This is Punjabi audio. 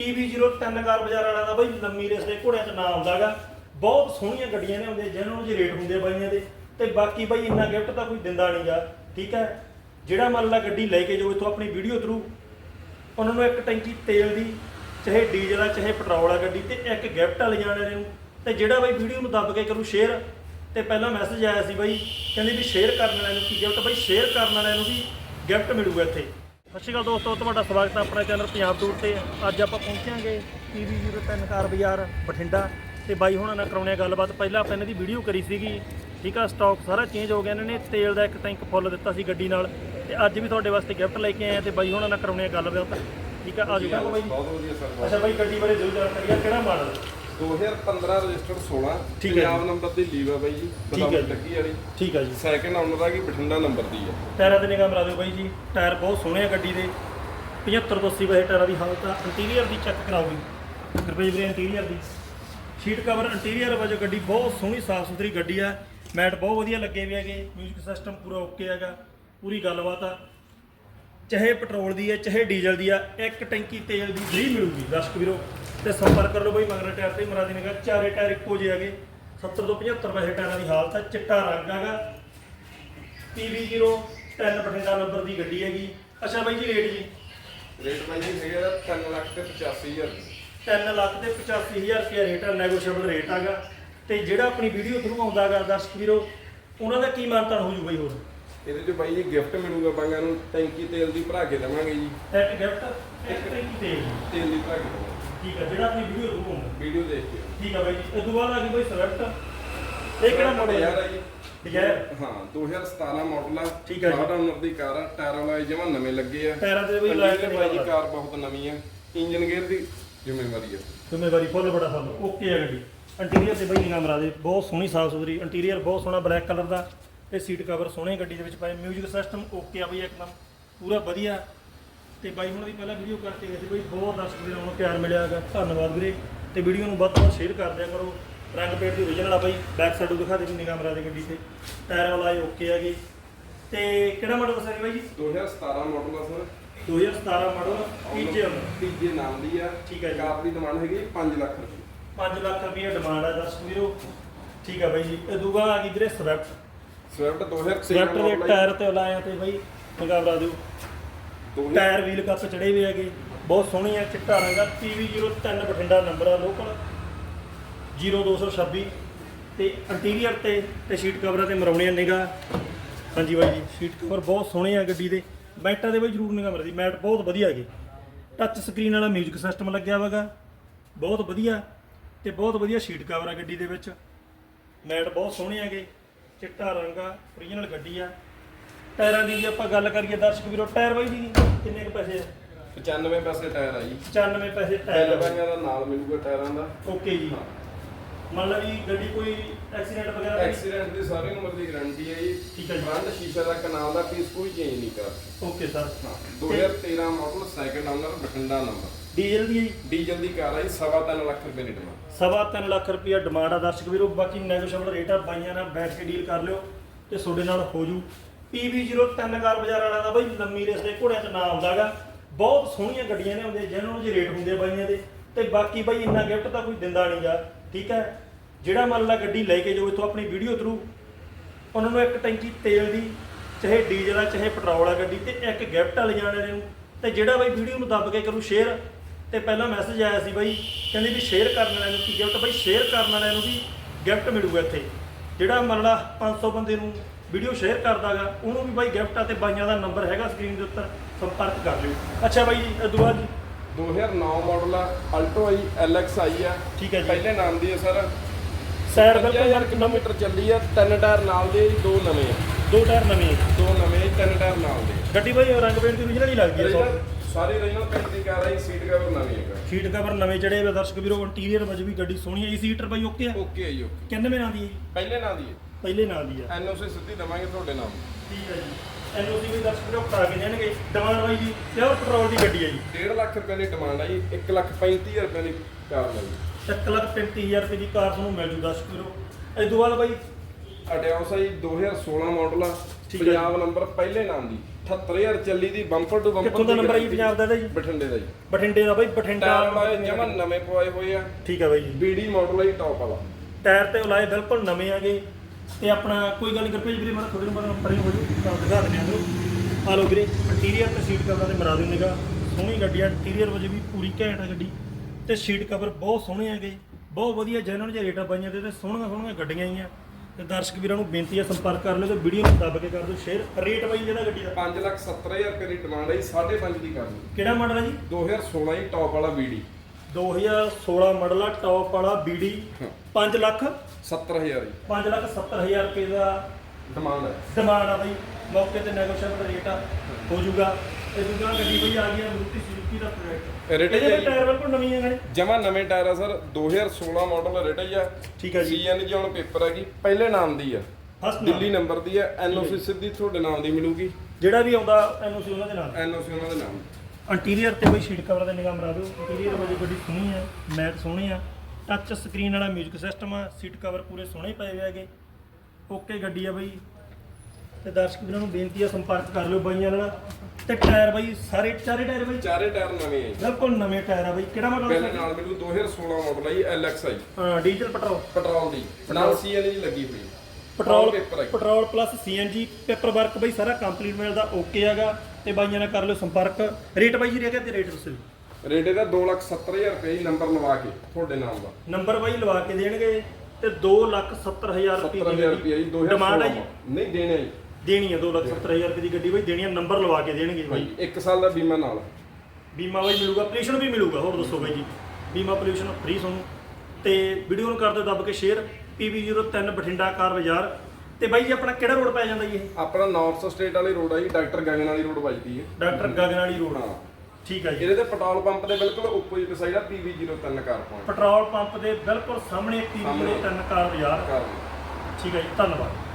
PV03 ਕਾਰ ਬਾਜ਼ਾਰ ਵਾਲਾ ਦਾ ਬਾਈ, ਲੰਮੀ ਰੇਸ ਦੇ ਘੋੜਿਆਂ 'ਚ ਨਾਮ ਆਉਂਦਾਗਾ ਬਹੁਤ ਸੋਹਣੀਆਂ ਗੱਡੀਆਂ ਨੇ ਹੁੰਦੇ ਜਿਹਨਾਂ ਨੂੰ ਜੀ ਰੇਟ ਹੁੰਦੇ ਆ ਬਾਈਆਂ ਦੇ। ਤੇ ਬਾਕੀ ਬਾਈ, ਇੰਨਾ ਗਿਫਟ ਤਾਂ ਕੋਈ ਦਿੰਦਾ ਨਹੀਂਗਾ ਠੀਕ ਹੈ? ਜਿਹੜਾ ਮੰਨ ਲਾ ਗੱਡੀ ਲੈ ਕੇ ਜਾਓ ਇੱਥੋਂ ਆਪਣੀ ਵੀਡੀਓ ਥਰੂ ਉਹਨਾਂ ਨੂੰ ਇੱਕ ਟੈਂਕੀ ਤੇਲ ਦੀ, ਚਾਹੇ ਡੀਜ਼ਲ ਆ, ਚਾਹੇ ਪੈਟਰੋਲ ਆ ਗੱਡੀ, ਤੇ ਇੱਕ ਗਿਫਟ ਆ ਲਿਜਾਣ ਨੇ ਨੂੰ। ਤੇ ਜਿਹੜਾ ਬਾਈ ਵੀਡੀਓ ਨੂੰ ਦੱਬ ਕੇ ਕਰੂ ਸ਼ੇਅਰ ਤੇ ਪਹਿਲਾਂ ਮੈਸੇਜ ਆਇਆ ਸੀ ਬਾਈ, ਕਹਿੰਦੇ ਵੀ ਸ਼ੇਅਰ ਕਰਨ ਵਾਲਿਆਂ ਨੂੰ ਕੀ ਗਿਫਟ ਬਾਈ ਸ਼ੇਅਰ ਕਰਨ ਵਾਲਿਆਂ ਨੂੰ ਵੀ ਗਿਫਟ ਮਿਲੂਗਾ ਇੱਥੇ। ਸਤਿ ਸ਼੍ਰੀ ਅਕਾਲ ਦੋਸਤੋ ਤੁਹਾਡਾ ਸਵਾਗਤ ਹੈ ਆਪਣਾ ਚੈਨਲ ਪੰਜਾਬ ਟੂਰ ਤੇ। ਅੱਜ ਆਪਾਂ ਪਹੁੰਚਾਂਗੇ PV03 ਕਾਰ ਬਾਜ਼ਾਰ ਬਠਿੰਡਾ। ਤੇ ਬਾਈ ਹੁਣਾਂ ਨਾਲ ਕਰਾਉਣੇ ਆ ਗੱਲਬਾਤ। ਪਹਿਲਾਂ ਆਪਾਂ ਇਹਨਾਂ ਦੀ ਵੀਡੀਓ ਕਰੀ ਸੀਗੀ। ਠੀਕ ਆ ਸਟਾਕ ਸਾਰਾ ਚੇਂਜ ਹੋ ਗਿਆ। ਇਹਨਾਂ ਨੇ ਤੇਲ ਦਾ ਇੱਕ ਟੈਂਕ ਫੁੱਲ ਦਿੱਤਾ ਸੀ ਗੱਡੀ ਨਾਲ। ਤੇ ਅੱਜ ਵੀ ਤੁਹਾਡੇ ਵਾਸਤੇ ਗਿਫਟ ਲੈ ਕੇ ਆਏ ਆ ਤੇ ਬਾਈ ਹੁਣਾਂ ਨਾਲ ਕਰਾਉਣੇ ਆ ਗੱਲਬਾਤ। ਠੀਕ ਆ ਕਾ ਬਾਈ ਬਹੁਤ ਵਧੀਆ ਸਰ। ਅੱਛਾ ਬਾਈ ਗੱਡੀ ਬਾਰੇ ਜ਼ਰੂਰ ਜਾਣਕਾਰੀ ਆ। ਕਿਹੜਾ ਮਾਡਲ 2015 ਰਜਿਸਟਰਡ 16 ਠੀਕ ਹੈ ਜੀ। ਪੰਜਾਬ ਨੰਬਰ ਦੀ ਲੀਵ ਆ ਬਾਈ ਜੀ ਠੀਕ ਹੈ ਬਦਾਮ ਜੀ। ਵਾਲੀ। ਠੀਕ ਆ ਜੀ। ਸੈਕਿੰਡ ਓਨਰ ਆ ਗਈ ਬਠਿੰਡਾ ਨੰਬਰ ਦੀ ਆ। ਟਾਇਰਾਂ ਦੇ ਨਿਗਾਹ ਮਰਾ ਦਿਓ ਬਾਈ ਜੀ। ਟਾਇਰ ਬਹੁਤ ਸੋਹਣੇ ਆ ਗੱਡੀ ਦੇ। 75 ਤੋਂ 80 ਵਜੇ ਟਾਇਰਾਂ ਦੀ ਹਾਲਤ ਆ। ਇੰਟੀਰੀਅਰ ਦੀ ਚੈੱਕ ਕਰਾਓ ਜੀ। ਰੁਪਏ ਵੀਰੇ ਇੰਟੀਰੀਅਰ ਦੀ। ਸ਼ੀਟ ਕਵਰ ਇੰਟੀਰੀਅਰ ਵਜੋਂ ਗੱਡੀ ਬਹੁਤ ਸੋਹਣੀ ਸਾਫ਼ ਸੁਥਰੀ ਗੱਡੀ ਆ। ਮੈਟ ਬਹੁਤ ਵਧੀਆ ਲੱਗੇ ਹੋਏ ਹੈਗੇ। ਮਿਊਜ਼ਿਕ ਸਿਸਟਮ ਪੂਰਾ ਓਕੇ ਹੈਗਾ। ਪੂਰੀ ਗੱਲਬਾਤ ਆ। ਚਾਹੇ ਪੈਟਰੋਲ ਦੀ ਹੈ ਚਾਹੇ ਡੀਜ਼ਲ ਦੀ ਆ ਇੱਕ ਟੈਂਕੀ ਤੇਲ ਦੀ ਫ੍ਰੀ ਮਿਲੂਗੀ। ਦਰਸ਼ਕ ਵੀਰੋ। ਤੇ ਸੰਪਰਕ ਕਰ ਲਓ ਬਈ ਮਗਰ ਟਾਇਰ ਤੇ ਮਰਾ ਦੇਣੇਗਾ ਚਾਰੇ ਟਾਇਰ ਇੱਕੋ ਜਿਹੇ ਹੈਗੇ। 70 ਤੋਂ 75 ਪੈਸੇ ਟਾਇਰਾਂ ਦੀ ਹਾਲਤ ਆ ਚਿੱਟਾ ਰੰਗ ਹੈਗਾ। PV010 ਬਠਿੰਡਾ ਨੰਬਰ ਦੀ ਗੱਡੀ ਹੈਗੀ। ਅੱਛਾ ਬਾਈ ਜੀ ਰੇਟ ਜੀ? ਰੇਟ ਬਾਈ ਜੀ ਹੈਗਾ 3 ਲੱਖ ਤੇ 85000 3 ਲੱਖ ਤੇ 85000 ਰੁਪਏ ਰੇਟ ਆ ਨੈਗੋਸ਼ੀਏਬਲ ਰੇਟ ਹੈਗਾ। ਤੇ ਜਿਹੜਾ ਆਪਣੀ ਵੀਡੀਓ ਥਰੂ ਆਉਂਦਾ ਹੈਗਾ ਦਰਸ਼ਕ ਵੀਰੋ ਉਹਨਾਂ ਦਾ ਕੀ ਮਾਨਤਾਨ ਹੋ ਜੂ ਬਾਈ ਹੋਰ? ਇਹਦੇ ਚ ਬਾਈ ਜੀ ਗਿਫਟ ਮਿਲੂਗਾ ਬਾਈਆਂ ਨੂੰ ਟੈਂਕੀ ਤੇਲ ਦੀ ਭਰਾ ਕੇ ਦੇਵਾਂਗੇ ਜੀ। ਇੱਕ ਗਿਫਟ ਇੱਕ ਟੈਂਕੀ ਤੇਲ ਤੇਲ ਦੀ ਭਰਾ ਕੇ ਠੀਕ ਹੈ ਜਿਹੜਾ ਆਪਣੀ ਵੀਡੀਓ ਆਉਂਦਾ ਵੀਡੀਓ ਦੇਖ ਕੇ। ਠੀਕ ਆ ਬਾਈ ਜੀ ਇਹ ਤੋਂ ਬਾਅਦ ਆ ਗਈ ਬਾਈ ਸਵਿਫਟ ਇਹ ਕਿਹੜਾ ਮਾਡਲ ਹੈ ਜੀ। ਡਿਜ਼ਾਇਰ ਹਾਂ 2017 ਮਾਡਲ ਆ। ਠੀਕ ਹੈ ਜੀ। ਓਨਰ ਦੀ ਕਾਰ ਆ ਟਾਇਰਾਂ ਵਾਲੇ ਜਮਾ ਨਵੇਂ ਲੱਗੇ ਆ। ਟਾਇਰਾਂ ਤੇ ਬਈ ਲਾਈਟ ਲਾਈਟ ਬਾਈ ਜੀ ਕਾਰ ਬਹੁਤ ਨਵੀਂ ਆ। ਇੰਜਨ ਗੇਅਰ ਦੀ ਜ਼ਿੰਮੇਵਾਰੀ ਆ। ਜ਼ਿੰਮੇਵਾਰੀ ਫੁੱਲ ਬੜਾ ਫੁੱਲ। ਓਕੇ ਆ ਗੱਡੀ। ਇੰਟੀਰੀਅਰ ਤੇ ਬਈ ਨਿਗਾਹ ਮਰਾ ਦੇ। ਬਹੁਤ ਸੋਹਣੀ ਸਾਫ਼ ਸੁਥਰੀ ਇੰਟੀਰੀਅਰ ਬਹੁਤ ਸੋਹਣਾ ਬਲੈਕ ਕਲਰ ਦਾ। ਤੇ ਸੀਟ ਕਵਰ ਸੋਹਣੇ ਗੱਡੀ ਦੇ ਵਿੱਚ ਪਾਏ। 뮤직 ਸਿਸਟਮ ਓਕੇ ਆ ਬਈ ਇੱਕਦਮ। ਪੂਰਾ ਵਧੀਆ। ਤੇ ਬਾਈ ਹੁਣ ਦੀ ਪਹਿਲਾਂ ਵੀਡੀਓ ਕਰਕੇ ਗਏ ਸੀ ਬਈ ਬਹੁਤ ਦਰਸ਼ਕ ਵੀਰਾਂ ਨੂੰ ਪਿਆਰ ਮਿਲਿਆ ਹੈਗਾ ਧੰਨਵਾਦ ਵੀਰੇ। ਤੇ ਵੀਡੀਓ ਨੂੰ ਵੱਧ ਤੋਂ ਵੱਧ ਸ਼ੇਅਰ ਕਰ ਦਿਆ ਕਰੋ। ਰੰਗ ਪੇਟ ਦੀ ਓਰੀਜਨਲ ਆ ਬਾਈ ਬੈਕ ਸਾਈਡ ਦਿਖਾ ਦੇ ਨਿਗਾਹ ਮਰਾ ਦੇ ਗੱਡੀ ਤੇ। ਟਾਇਰ ਵਾਲਾ ਓਕੇ ਹੈਗੇ ਤੇ ਕਿਹੜਾ ਮਾਡਲ ਦੱਸਿਆ ਬਾਈ ਜੀ? 2017 ਮਾਡਲ ਆ ਸਰ। 2017 ਮਾਡਲ ਤੀਜੇ ਤੀਜੇ ਨਾਮ ਦੀ ਆ। ਠੀਕ ਹੈ ਜੀ। ਦੀ ਡਿਮਾਂਡ ਹੈਗੀ 5 ਲੱਖ ਰੁਪਏ। 5 ਲੱਖ ਰੁਪਏ ਡਿਮਾਂਡ ਹੈ ਦਰਸ਼ਕ ਵੀਰੋ। ਠੀਕ ਹੈ ਬਾਈ ਜੀ। ਇਹ ਦੂਗਾ ਆ ਗਈ ਵੀਰੇ ਸਵਿਫਟ ਸਵਿਫਟ 2006 ਸਵਿਫਟ ਦੇ ਟਾਇਰ ਤੇ ਲਾਇਆ ਤੇ ਬਾਈ ਮੁਕਾਬਲਾ ਦਿਓ। ਟਾਇਰ ਵੀਲ ਕੱਪ ਚੜੇ ਹੋਏ ਹੈਗੇ, ਬਹੁਤ ਸੋਹਣੀ ਆ, ਚਿੱਟਾ ਰੰਗ ਆ। PV03 ਬਠਿੰਡਾ ਨੰਬਰ ਆ ਲੋਕਲ 0226 ਤੇ ਇੰਟੀਰੀਅਰ ਤੇ ਤੇ ਸ਼ੀਟ ਕਵਰਾਂ ਤੇ ਮਰਾਉਣੀਆਂ ਨਿਗਾ ਹਾਂਜੀ ਬਾਈ ਜੀ ਸ਼ੀਟ ਕਵਰ ਬਹੁਤ ਸੋਹਣੇ ਆ ਗੱਡੀ ਦੇ। ਮੈਟਾਂ ਦੇ ਬਾਈ ਜ਼ਰੂਰ ਨਿਗਾ ਮਰਦੀ ਮੈਟ ਬਹੁਤ ਵਧੀਆ ਹੈਗੇ। ਟੱਚ ਸਕਰੀਨ ਵਾਲਾ 뮤직 ਸਿਸਟਮ ਲੱਗਿਆ ਹੋਵੇਗਾ ਬਹੁਤ ਵਧੀਆ, ਤੇ ਬਹੁਤ ਵਧੀਆ ਸ਼ੀਟ ਕਵਰ ਆ ਗੱਡੀ ਦੇ ਵਿੱਚ। ਮੈਟ ਬਹੁਤ ਸੋਹਣੇ ਹੈਗੇ, ਚਿੱਟਾ ਰੰਗ ਆ ਓਰੀਜਨਲ ਗੱਡੀ ਆ। ਟਾਇਰਾਂ ਦੀ ਜੇ ਆਪਾਂ ਗੱਲ ਕਰੀਏ ਦਰਸ਼ਕ ਵੀਰੋ ਟਾਇਰ ਬਾਈ ਜੀ ਕਿੰਨੇ ਕੁ ਪੈਸੇ ਆ? 95 ਪੈਸੇ ਟਾਇਰ ਆ ਜੀ। 95 ਪੈਸੇ ਟਾਇਰ ਟਾਇਰ ਬਾਈਆਂ ਦਾ ਨਾਲ ਮਿਲੂਗਾ ਟਾਇਰਾਂ ਦਾ। ਓਕੇ ਜੀ। ਮੰਨ ਲਾ ਵੀ ਗੱਡੀ ਕੋਈ ਐਕਸੀਡੈਂਟ ਵਗੈਰਾ ਤਾਂ ਨਹੀਂ? ਐਕਸੀਡੈਂਟ ਦੀ ਸਾਰੀ ਉਮਰ ਦੀ ਗਾਰੰਟੀ ਹੈ ਜੀ। ਠੀਕ ਹੈ ਜੀ। ਫਰੰਟ ਸ਼ੀਸ਼ਾ ਦਾ ਕਨਾਲ ਦਾ ਪੀਸ ਕੋਈ ਚੇਂਜ ਨਹੀਂ ਕਰ ਓਕੇ ਸਰ। ਹਾਂ। 2013 model second owner Bathinda number diesel ਦੀ ਜੀ? ਡੀਜ਼ਲ ਦੀ ਕਾਰ ਆ ਜੀ ਸਵਾ ਤਿੰਨ ਲੱਖ ਰੁਪਏ ਦੀ ਡਿਮਾਂਡ ਸਵਾ ਤਿੰਨ ਲੱਖ ਰੁਪਇਆ ਡਿਮਾਂਡ ਆ ਦਰਸ਼ਕ ਵੀਰੋ। ਬਾਕੀ ਨੈਗੋਸ਼ੀਏਬਲ ਰੇਟ ਆ ਬਾਈਆਂ ਨਾਲ ਬੈਠ ਕੇ ਡੀਲ ਕਰ ਲਿਓ ਤੇ ਤੁਹਾਡੇ ਨਾਲ ਹੋ ਜੂ PV03 ਕਾਰ ਬਾਜ਼ਾਰ ਵਾਲਾ ਦਾ ਬਾਈ ਲੰਮੀ ਰੇਸ ਦੇ ਘੋੜਿਆਂ 'ਚ ਨਾਮ ਆਉਂਦਾਗਾ ਬਹੁਤ ਸੋਹਣੀਆਂ ਗੱਡੀਆਂ ਨੇ ਹੁੰਦੇ, ਜਿਹਨਾਂ ਨੂੰ ਜੀ ਰੇਟ ਹੁੰਦੇ ਆ ਬਾਈਆਂ ਦੇ। ਤੇ ਬਾਕੀ ਬਾਈ ਇੰਨਾ ਗਿਫਟ ਤਾਂ ਕੋਈ ਦਿੰਦਾ ਨਹੀਂਗਾ, ਠੀਕ ਹੈ? ਜਿਹੜਾ ਮੰਨ ਲਾ ਗੱਡੀ ਲੈ ਕੇ ਜਾਓ ਇਥੋਂ ਆਪਣੀ ਵੀਡੀਓ ਥਰੂ ਉਹਨਾਂ ਨੂੰ ਇੱਕ ਟੈਂਕੀ ਤੇਲ ਦੀ, ਚਾਹੇ ਡੀਜ਼ਲ ਆ, ਚਾਹੇ ਪੈਟਰੋਲ ਆ ਗੱਡੀ ਤੇ ਇੱਕ ਗਿਫਟ ਆ ਲਿਜਾਣ ਵਾਲੇ ਨੂੰ ਤੇ ਜਿਹੜਾ ਬਾਈ ਵੀਡੀਓ ਨੂੰ ਦੱਬ ਕੇ ਕਰੂ ਸ਼ੇਅਰ ਤੇ ਪਹਿਲਾਂ ਮੈਸੇਜ ਆਇਆ ਸੀ ਬਾਈ, ਕਹਿੰਦੇ ਵੀ ਸ਼ੇਅਰ ਕਰਨ ਵਾਲਿਆਂ ਨੂੰ ਕੀ ਗਿਫਟ ਬਾਈ ਸ਼ੇਅਰ ਕਰਨ ਵਾਲਿਆਂ ਨੂੰ ਵੀ ਗਿਫਟ ਮਿਲੂਗਾ ਇੱਥੇ। ਜਿਹੜਾ ਮੰਨ ਲਾ 500 ਬੰਦੇ ਨੂੰ ਵੀਡੀਓ ਸ਼ੇਅਰ ਕਰਦਾਗਾ ਉਹਨੂੰ ਵੀ ਬਾਈ ਗਿਫਟ ਆ ਤੇ ਬਾਈਆਂ ਦਾ ਨੰਬਰ ਹੈਗਾ ਸਕਰੀਨ ਦੇ ਉੱਤੇ ਸੰਪਰਕ ਕਰ ਲਿਓ। ਅੱਛਾ ਬਾਈ ਜੀ ਇਹ ਤੋਂ ਬਾਅਦ? ਜੀ 2009 ਮਾਡਲ ਆ ਅਲਟੋ ਆਈ ਐਲਐਕਸ ਆਈ ਆ। ਠੀਕ ਹੈ ਜੀ। ਪਹਿਲੇ ਨਾਮ ਦੀ ਹੈ ਸਰ। ਸਾਈਡ ਬਿਲਕੁਲ। 5000 ਕਿਲੋਮੀਟਰ ਚੱਲੀ ਆ ਤਿੰਨ ਟਾਇਰ ਨਾਲ ਦੇ ਦੋ ਨਵੇਂ ਆ। ਦੋ ਟਾਇਰ ਨਵੇਂ ਆ। ਦੋ ਨਵੇਂ ਤਿੰਨ ਟਾਇਰ ਨਾਲ ਦੇ। ਗੱਡੀ ਬਾਈ ਰੰਗ ਪੇਂਟ ਦੀ original ਹੀ ਲੱਗਦੀ ਹੈ ਸਾਰੀ ਰੀਜਨਲ ਪਿੰਡ ਦੀ ਕਾਰ ਆ ਜੀ ਸੀਟ ਕਵਰ ਨਵੀਂ ਹੈਗਾ ਸ਼ੀਟ ਕਵਰ ਨਵੇਂ ਚੜੇ ਹੋਏ ਦਰਸ਼ਕ ਵੀਰੋ ਇੰਟੀਰੀਅਰ ਵਜ ਵੀ ਗੱਡੀ ਸੋਹਣੀ ਹੈ ਏਸੀ ਹੀਟਰ ਬਾਈ ਓਕੇ ਆ? ਓਕੇ ਹੈ ਜੀ ਓਕੇ ਕਿੰਨੇ ਨਾਂ ਦੀ ਹੈ ਪਹਿਲੇ ਨਾਂ ਦੀ ਹੈ ਪਹਿਲੇ ਨਾਂ ਦੀ ਆ। ਐਨਓਸੀ ਸਿੱਧੀ ਦਵਾਂਗੇ ਤੁਹਾਡੇ ਨਾਮ। ਠੀਕ ਹੈ ਜੀ। ਐਨਓਸੀ ਵੀ ਦਰਸ਼ਕ ਵੀਰੋ ਕਰਾ ਕੇ ਦੇਣਗੇ। ਡਿਮਾਂਡ ਬਾਈ ਜੀ ਪਿਓਰ ਪੈਟਰੋਲ ਦੀ ਗੱਡੀ ਹੈ ਜੀ। 1.5 ਲੱਖ ਰੁਪਏ ਦੀ ਡਿਮਾਂਡ ਆ ਜੀ 1 ਲੱਖ 35000 ਰੁਪਏ ਦੀ ਕਾਰ ਲਈ 1 ਲੱਖ 35000 ਰੁਪਏ ਦੀ ਕਾਰ ਤੁਹਾਨੂੰ ਮਿਲ ਜੂ ਦਰਸ਼ਕ ਵੀਰੋ ਇਸ ਤੋਂ ਬਾਅਦ ਬਾਈ ਅਡਿਆਸ ਆ ਜੀ 2016 ਮਾਡਲ ਆ। ਠੀਕ ਹੈ ਪੰਜਾਬ ਨੰਬਰ ਪਹਿਲੇ ਨਾਮ ਦੀ। 78000 ਚੱਲੀ ਦੀ ਬੰਪਰ ਟੂ ਬੰਪਰ ਕਿੱਥੋਂ ਦਾ ਨੰਬਰ ਹੈ ਜੀ ਪੰਜਾਬ ਦਾ ਇਹਦਾ ਜੀ? ਬਠਿੰਡੇ ਦਾ ਜੀ। ਬਠਿੰਡੇ ਦਾ ਬਾਈ ਬਠਿੰਡਾ। ਟਾਇਰ ਵਾਲੇ ਜਮਾ ਨਵੇਂ ਪਵਾਏ ਹੋਏ ਆ। ਠੀਕ ਹੈ ਬਾਈ ਜੀ। ਬੀਡੀ ਮਾਡਲ ਹੈ ਜੀ ਟੌਪ ਵਾਲਾ। ਟਾਇਰ ਤੇ ਉਲਾਏ ਬਿਲਕੁਲ ਨਵੇਂ ਆਗੇ ਤੇ ਆਪਣਾ ਕੋਈ ਗੱਲ ਕਰਪੇ ਵੀਰੇ ਮੈਂ ਥੋੜੇ ਨੰਬਰ ਪਰੇ ਹੋ ਜੂ ਤਾਂ ਦਿਖਾ ਦਿੰਦੇ ਆ ਤੁਹਾਨੂੰ। ਆ ਲਓ ਵੀਰੇ ਇੰਟੀਰੀਅਰ ਤੇ ਸੀਟ ਕਵਰ ਤੇ ਮਰਾ ਦਿੰਦੇਗਾ ਸੋਹਣੀ ਗੱਡੀ ਆ ਇੰਟੀਰੀਅਰ ਵਜੇ ਵੀ ਪੂਰੀ ਘੈਂਟ ਆ ਗੱਡੀ। ਤੇ ਸੀਟ ਕਵਰ ਬਹੁਤ ਸੋਹਣੇ ਹੈਗੇ ਬਹੁਤ ਵਧੀਆ ਜੈਨੂਨ ਜਿਹੇ ਰੇਟਾਂ ਪਾਈਆਂ ਤੇ ਸੋਹਣੀਆਂ ਸੋਹਣੀਆਂ ਗੱਡੀਆਂ ਆਈਆਂ। ਤੇ ਦਰਸ਼ਕ ਵੀਰਾਂ ਨੂੰ ਬੇਨਤੀ ਹੈ ਸੰਪਰਕ ਕਰ ਲਿਓ ਤੇ ਵੀਡੀਓ ਨੂੰ ਦੱਬ ਕੇ ਕਰ ਦਿਓ ਸ਼ੇਅਰ ਰੇਟ ਬਾਈ ਜਿਹੜਾ ਗੱਡੀ ਦਾ। 570000 ਰੁਪਏ ਦੀ ਡਿਮਾਂਡ ਹੈ ਜੀ 5.5 ਦੀ ਕਰ ਲਈ ਕਿਹੜਾ ਮਾਡਲ ਹੈ ਜੀ? 2016 ਹੀ ਟੌਪ ਵਾਲਾ ਬੀਡੀ। 2016 ਮਾਡਲ ਆ ਟੌਪ ਵਾਲਾ BD 5 ਲੱਖ 70000 ਜੀ। 5 ਲੱਖ 70 ਹਜ਼ਾਰ ਰੁਪਏ ਦਾ ਡਿਮਾਂਡ ਹੈ। ਡਿਮਾਂਡ ਆ ਬਈ। ਮੌਕੇ ਤੇ ਨੈਗੋਸ਼ੀਏਬਲ ਰੇਟ ਆ ਹੋ ਜਾਊਗਾ। ਤੇ ਦੂਜਾ ਗੱਡੀ ਬਈ ਆ ਗਈ ਆ ਮਰੂਤੀ ਸੁਜ਼ੂਕੀ ਦਾ ਪ੍ਰੋਡਕਟ ਰੇਟ ਇਹਦੇ ਵਿੱਚ ਟਾਇਰ ਬਿਲਕੁਲ ਨਵੀਂ ਹੈ ਗਣੇ ਜਮਾ ਨਵੇਂ ਟਾਇਰ ਆ ਸਰ 2016 ਮਾਡਲ ਰੇਟ ਹੈ ਠੀਕ ਹੈ ਜੀ। ਸੀਐਨਜੀ ਹੁਣ ਪੇਪਰ ਹੈਗੀ ਪਹਿਲੇ ਨਾਮ ਦੀ ਆ। ਫਸਟ ਦਿੱਲੀ ਨੰਬਰ ਦੀ ਹੈ ਐਨਓਸੀ ਸਿੱਧੀ ਤੁਹਾਡੇ ਨਾਮ ਦੀ ਮਿਲੂਗੀ। ਜਿਹੜਾ ਵੀ ਆਉਂਦਾ ਐਨਓਸੀ ਉਹਨਾਂ ਦੇ ਨਾਲ। ਐਨਓਸੀ ਉਹਨਾਂ ਦੇ ਨਾਮ ਇੰਟੀਰੀਅਰ ਤੇ ਬਈ ਸ਼ੀਟ ਕਵਰ ਦਾ ਨਿਗਾਹ ਮਰਾ ਦਿਓ। ਇੰਟੀਰੀਅਰ ਵਜੇ ਗੱਡੀ ਸੋਹਣੀ ਆ ਮੈਟ ਸੋਹਣੇ ਆ। ਟੱਚ ਸਕਰੀਨ ਵਾਲਾ 뮤직 ਸਿਸਟਮ ਆ ਸੀਟ ਕਵਰ ਪੂਰੇ ਸੋਹਣੇ ਪਏ ਹੋਏ ਹੈਗੇ। ਓਕੇ ਗੱਡੀ ਆ ਬਈ। ਤੇ ਦਰਸ਼ਕ ਵੀਰਾਂ ਨੂੰ ਬੇਨਤੀ ਆ ਸੰਪਰਕ ਕਰ ਲਿਓ ਬਾਈਆਂ ਨਾਲ। ਤੇ ਟਾਇਰ ਬਈ ਸਾਰੇ ਚਾਰੇ ਟਾਇਰ ਬਈ? ਚਾਰੇ ਟਾਇਰ ਨਵੇਂ ਆ ਜੀ। ਬਿਲਕੁਲ ਨਵੇਂ ਟਾਇਰ ਆ ਬਈ। ਕਿਹੜਾ ਮਾਡਲ ਪਹਿਲੇ ਨਾਲ ਮਿਲੂ 2016 ਮਾਡਲ ਹੈ ਜੀ ਐਲਐਕਸਆਈ ਹਾਂ ਡੀਜ਼ਲ ਪੈਟਰੋਲ ਪੈਟਰੋਲ ਦੀ। ਨਾਲ ਸੀਐਨਜੀ ਲੱਗੀ ਹੋਈ ਪੈਟਰੋਲ ਪੇਪਰ ਹੈ petrol plus CNG paper work ਬਈ ਸਾਰਾ ਕੰਪਲੀਟ ਮਿਲਦਾ ਓਕੇ ਹੈਗਾ। ਤੇ ਬਾਈਆਂ ਨਾਲ ਕਰ ਲਿਓ ਸੰਪਰਕ। ਰੇਟ ਬਾਈ ਜੀ ਰਹਿ ਗਿਆ ਤੇ ਰੇਟ ਦੱਸੋ ਜੀ। ਰੇਟ ਇਹਦਾ 270000 ਰੁਪਏ ਜੀ ਨੰਬਰ ਲਵਾ ਕੇ ਤੁਹਾਡੇ ਨਾਮ ਦਾ। ਨੰਬਰ ਬਾਈ ਲਵਾ ਕੇ ਦੇਣਗੇ ਤੇ 270000 ਰੁਪਏ 70000 ਰੁਪਏ ਜੀ 2016 ਡਿਮਾਂਡ ਹੈ ਜੀ। ਨਹੀਂ ਦੇਣੇ ਜੀ। ਦੇਣੀ ਹੈ 270000 ਰੁਪਏ ਦੀ ਗੱਡੀ ਬਾਈ ਦੇਣੀ ਹੈ ਨੰਬਰ ਲਵਾ ਕੇ ਦੇਣਗੇ ਬਾਈ। ਹਾਂਜੀ 1 ਸਾਲ ਦਾ ਬੀਮਾ ਨਾਲ। ਬੀਮਾ ਬਾਈ ਮਿਲੂਗਾ ਪੋਲੂਸ਼ਨ ਵੀ ਮਿਲੂਗਾ ਹੋਰ ਦੱਸੋ ਬਾਈ ਜੀ। ਬੀਮਾ ਪੋਲੂਸ਼ਨ ਫ੍ਰੀ ਤੁਹਾਨੂੰ। ਤੇ ਵੀਡੀਓ ਨੂੰ ਕਰ ਦਿਓ ਦੱਬ ਕੇ ਸ਼ੇਅਰ PB03 ਬਠਿੰਡਾ ਕਾਰ ਬਾਜ਼ਾਰ। ਤੇ ਬਾਈ ਜੀ ਆਪਣਾ ਕਿਹੜਾ ਰੋਡ ਪੈ ਜਾਂਦਾ ਜੀ ਇਹ? ਆਪਣਾ ਨਾਰਥ ਸਟੇਟ ਵਾਲੀ ਰੋਡ ਆ ਜੀ ਡਾਕਟਰ ਗਗਨ ਵਾਲੀ ਰੋਡ ਵੱਜਦੀ ਹੈ। ਡਾਕਟਰ ਗਗਨ ਵਾਲੀ ਰੋਡ ਹਾਂ। ਠੀਕ ਹੈ ਜੀ। ਇਹਦੇ ਤੇ ਪੈਟਰੋਲ ਪੰਪ ਦੇ ਬਿਲਕੁਲ ਆਪੋਜ਼ਿਟ ਸਾਈਡ ਆ PB03 ਕਾਰ ਪੁਆਇੰਟ ਪੈਟਰੋਲ ਪੰਪ ਦੇ ਬਿਲਕੁਲ ਸਾਹਮਣੇ PB03 ਕਾਰ ਬਾਜ਼ਾਰ। ਕਾਰ। ਠੀਕ ਹੈ ਜੀ ਧੰਨਵਾਦ।